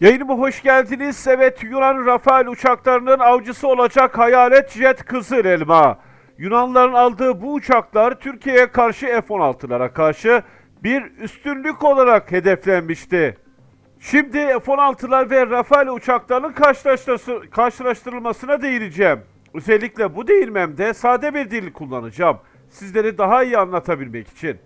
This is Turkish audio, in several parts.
Yayınıma hoş geldiniz. Evet Yunan Rafael uçaklarının avcısı olacak hayalet jet Kızıl Elma. Yunanların aldığı bu uçaklar Türkiye'ye karşı F-16'lara karşı bir üstünlük olarak hedeflenmişti. Şimdi F-16'lar ve Rafael uçaklarının karşılaştırılmasına değineceğim. Özellikle bu değinmemde sade bir dil kullanacağım. Sizleri daha iyi anlatabilmek için.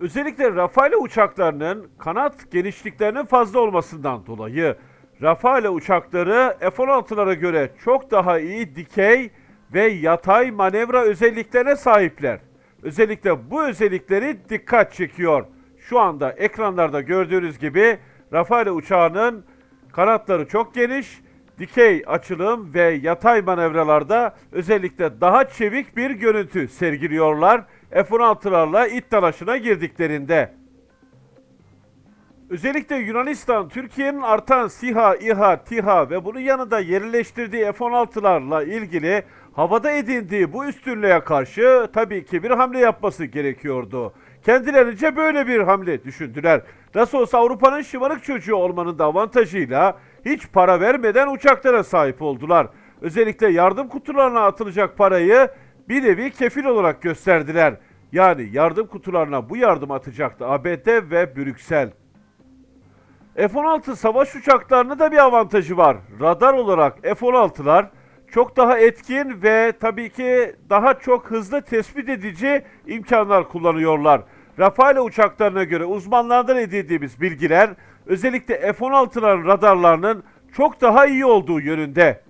Özellikle Rafale uçaklarının kanat genişliklerinin fazla olmasından dolayı Rafale uçakları F-16'lara göre çok daha iyi dikey ve yatay manevra özelliklerine sahipler. Özellikle bu özellikleri dikkat çekiyor. Şu anda ekranlarda gördüğünüz gibi Rafale uçağının kanatları çok geniş, dikey açılım ve yatay manevralarda özellikle daha çevik bir görüntü sergiliyorlar F-16'larla it dalaşına girdiklerinde. Özellikle Yunanistan, Türkiye'nin artan SİHA, İHA, TİHA ve bunun yanında yerleştirdiği F-16'larla ilgili havada edindiği bu üstünlüğe karşı tabii ki bir hamle yapması gerekiyordu. Kendilerince böyle bir hamle düşündüler. Nasıl olsa Avrupa'nın şımarık çocuğu olmanın da avantajıyla hiç para vermeden uçaklara sahip oldular. Özellikle yardım kutularına atılacak parayı bir nevi kefil olarak gösterdiler. Yani yardım kutularına bu yardım atacaktı ABD ve Brüksel. F-16 savaş uçaklarının da bir avantajı var. Radar olarak F-16'lar çok daha etkin ve tabii ki daha çok hızlı tespit edici imkanlar kullanıyorlar. Rafale uçaklarına göre uzmanlardan edindiğimiz bilgiler özellikle F-16'ların radarlarının çok daha iyi olduğu yönünde.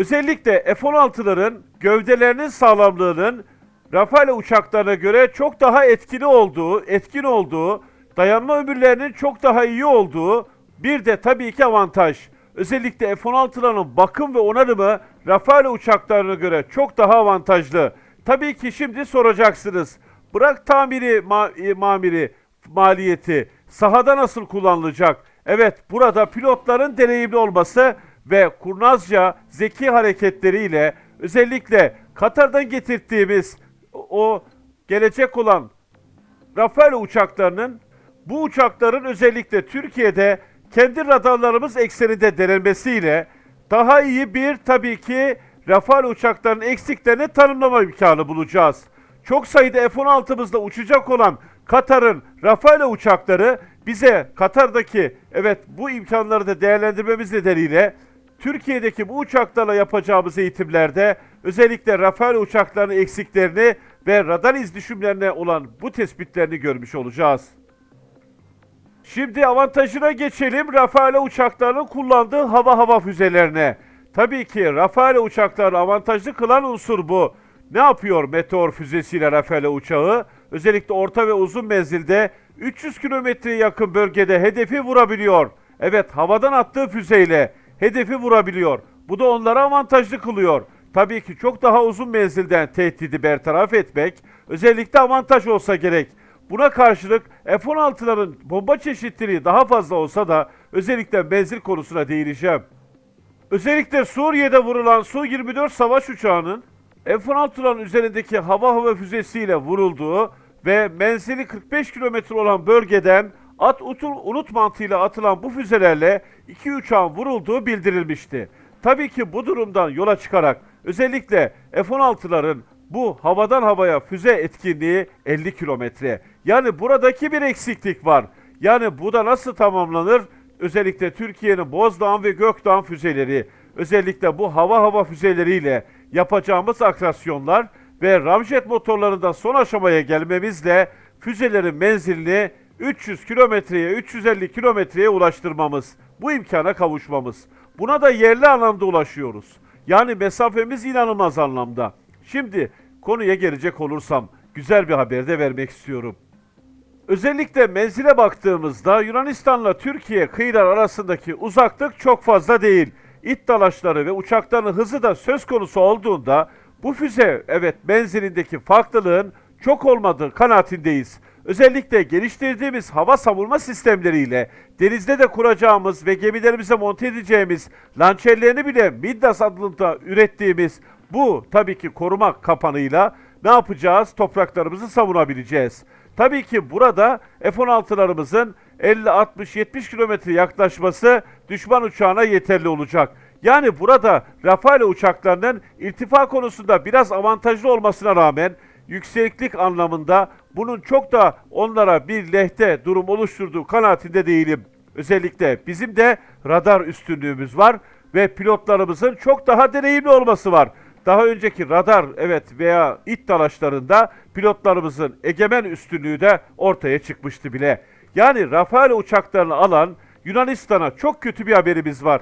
Özellikle F-16'ların gövdelerinin sağlamlığının Rafale uçaklarına göre çok daha etkili olduğu, etkin olduğu, dayanma ömürlerinin çok daha iyi olduğu bir de tabii ki avantaj. Özellikle F-16'ların bakım ve onarımı Rafale uçaklarına göre çok daha avantajlı. Tabii ki şimdi soracaksınız. Bırak tamiri, ma- e, mamiri, maliyeti, sahada nasıl kullanılacak? Evet, burada pilotların deneyimli olması ve kurnazca zeki hareketleriyle özellikle Katar'dan getirdiğimiz o gelecek olan Rafael uçaklarının bu uçakların özellikle Türkiye'de kendi radarlarımız ekseninde denenmesiyle daha iyi bir tabii ki Rafael uçaklarının eksiklerini tanımlama imkanı bulacağız. Çok sayıda F-16'mızla uçacak olan Katar'ın Rafael uçakları bize Katar'daki evet bu imkanları da değerlendirmemiz nedeniyle Türkiye'deki bu uçaklarla yapacağımız eğitimlerde özellikle Rafael uçaklarının eksiklerini ve radar izdüşümlerine olan bu tespitlerini görmüş olacağız. Şimdi avantajına geçelim Rafael uçaklarının kullandığı hava hava füzelerine. Tabii ki Rafael uçaklarını avantajlı kılan unsur bu. Ne yapıyor Meteor füzesiyle Rafael uçağı? Özellikle orta ve uzun menzilde 300 kilometreye yakın bölgede hedefi vurabiliyor. Evet havadan attığı füzeyle hedefi vurabiliyor. Bu da onları avantajlı kılıyor. Tabii ki çok daha uzun menzilden tehdidi bertaraf etmek özellikle avantaj olsa gerek. Buna karşılık F-16'ların bomba çeşitliliği daha fazla olsa da özellikle menzil konusuna değineceğim. Özellikle Suriye'de vurulan Su-24 savaş uçağının F-16'ların üzerindeki hava hava füzesiyle vurulduğu ve menzili 45 kilometre olan bölgeden at utul unut mantığıyla atılan bu füzelerle iki uçağın vurulduğu bildirilmişti. Tabii ki bu durumdan yola çıkarak özellikle F-16'ların bu havadan havaya füze etkinliği 50 kilometre. Yani buradaki bir eksiklik var. Yani bu da nasıl tamamlanır? Özellikle Türkiye'nin Bozdağ ve Gökdağ füzeleri, özellikle bu hava hava füzeleriyle yapacağımız akrasyonlar ve ramjet motorlarında son aşamaya gelmemizle füzelerin menzilini 300 kilometreye, 350 kilometreye ulaştırmamız, bu imkana kavuşmamız. Buna da yerli anlamda ulaşıyoruz. Yani mesafemiz inanılmaz anlamda. Şimdi konuya gelecek olursam güzel bir haber de vermek istiyorum. Özellikle menzile baktığımızda Yunanistan'la Türkiye kıyılar arasındaki uzaklık çok fazla değil. İt dalaşları ve uçakların hızı da söz konusu olduğunda bu füze evet menzilindeki farklılığın çok olmadığı kanaatindeyiz. Özellikle geliştirdiğimiz hava savunma sistemleriyle denizde de kuracağımız ve gemilerimize monte edeceğimiz lançerlerini bile Midas adında ürettiğimiz bu tabii ki koruma kapanıyla ne yapacağız? Topraklarımızı savunabileceğiz. Tabii ki burada F-16'larımızın 50, 60, 70 kilometre yaklaşması düşman uçağına yeterli olacak. Yani burada Rafale uçaklarının irtifa konusunda biraz avantajlı olmasına rağmen yükseklik anlamında bunun çok da onlara bir lehte durum oluşturduğu kanaatinde değilim. Özellikle bizim de radar üstünlüğümüz var ve pilotlarımızın çok daha deneyimli olması var. Daha önceki radar evet veya it dalaşlarında pilotlarımızın egemen üstünlüğü de ortaya çıkmıştı bile. Yani Rafale uçaklarını alan Yunanistan'a çok kötü bir haberimiz var.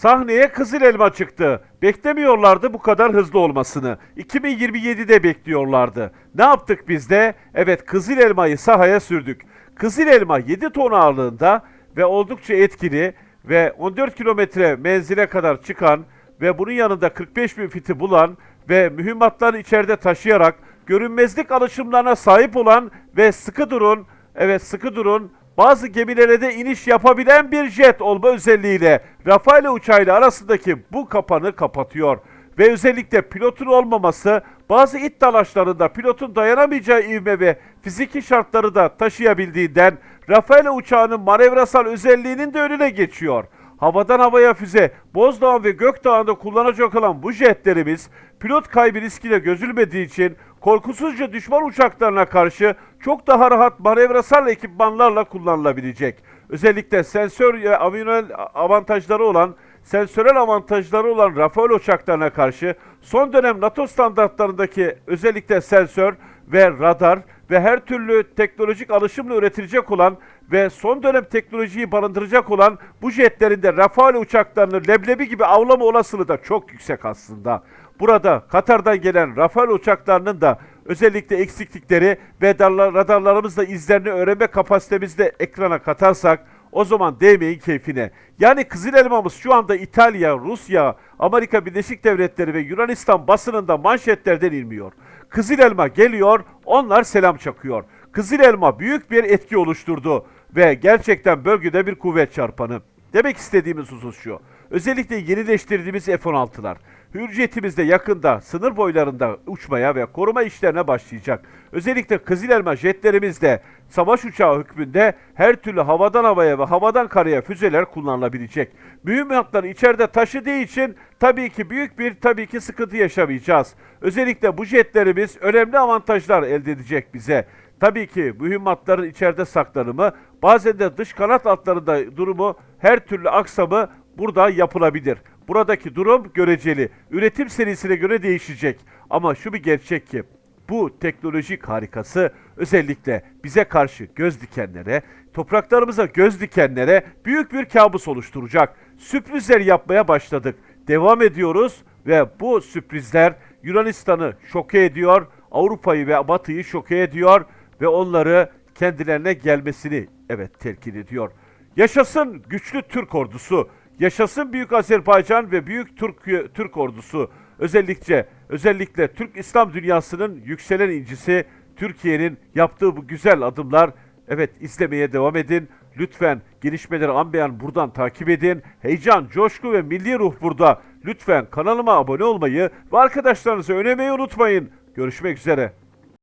Sahneye Kızıl Elma çıktı. Beklemiyorlardı bu kadar hızlı olmasını. 2027'de bekliyorlardı. Ne yaptık biz de? Evet Kızıl Elma'yı sahaya sürdük. Kızıl Elma 7 ton ağırlığında ve oldukça etkili ve 14 kilometre menzile kadar çıkan ve bunun yanında 45 bin fiti bulan ve mühimmatları içeride taşıyarak görünmezlik alışımlarına sahip olan ve sıkı durun, evet sıkı durun, bazı gemilere de iniş yapabilen bir jet olma özelliğiyle Rafale uçağıyla arasındaki bu kapanı kapatıyor. Ve özellikle pilotun olmaması bazı it dalaşlarında pilotun dayanamayacağı ivme ve fiziki şartları da taşıyabildiğinden Rafale uçağının manevrasal özelliğinin de önüne geçiyor. Havadan havaya füze, Bozdağ ve Gökdağ'ında kullanacak olan bu jetlerimiz pilot kaybı riskiyle gözülmediği için korkusuzca düşman uçaklarına karşı çok daha rahat manevrasal ekipmanlarla kullanılabilecek. Özellikle sensör ve avionyal avantajları olan sensörel avantajları olan Rafale uçaklarına karşı son dönem NATO standartlarındaki özellikle sensör ve radar ve her türlü teknolojik alışımla üretilecek olan ve son dönem teknolojiyi barındıracak olan bu jetlerin de Rafale uçaklarını leblebi gibi avlama olasılığı da çok yüksek aslında. Burada Katar'dan gelen Rafale uçaklarının da özellikle eksiklikleri ve darla- radarlarımızla izlerini öğrenme kapasitemizi de ekrana katarsak o zaman değmeyin keyfine. Yani Kızıl Elmamız şu anda İtalya, Rusya, Amerika Birleşik Devletleri ve Yunanistan basınında manşetlerden inmiyor. Kızıl Elma geliyor, onlar selam çakıyor. Kızıl Elma büyük bir etki oluşturdu ve gerçekten bölgede bir kuvvet çarpanı. Demek istediğimiz husus şu. Özellikle yenileştirdiğimiz F-16'lar. Hürriyetimiz de yakında sınır boylarında uçmaya ve koruma işlerine başlayacak. Özellikle Kızıl Elma jetlerimiz de savaş uçağı hükmünde her türlü havadan havaya ve havadan karaya füzeler kullanılabilecek. Mühimmatları içeride taşıdığı için tabii ki büyük bir tabii ki sıkıntı yaşamayacağız. Özellikle bu jetlerimiz önemli avantajlar elde edecek bize. Tabii ki mühimmatların içeride saklanımı, bazen de dış kanat altlarında durumu, her türlü aksamı burada yapılabilir. Buradaki durum göreceli. Üretim serisine göre değişecek. Ama şu bir gerçek ki bu teknolojik harikası özellikle bize karşı göz dikenlere, topraklarımıza göz dikenlere büyük bir kabus oluşturacak. Sürprizler yapmaya başladık. Devam ediyoruz ve bu sürprizler Yunanistan'ı şoke ediyor, Avrupa'yı ve Batı'yı şoke ediyor ve onları kendilerine gelmesini evet telkin ediyor. Yaşasın güçlü Türk ordusu. Yaşasın Büyük Azerbaycan ve Büyük Türk Türk ordusu. Özellikle özellikle Türk İslam dünyasının yükselen incisi Türkiye'nin yaptığı bu güzel adımlar. Evet izlemeye devam edin. Lütfen gelişmeleri anlayan buradan takip edin. Heyecan, coşku ve milli ruh burada. Lütfen kanalıma abone olmayı ve arkadaşlarınıza önemeyi unutmayın. Görüşmek üzere.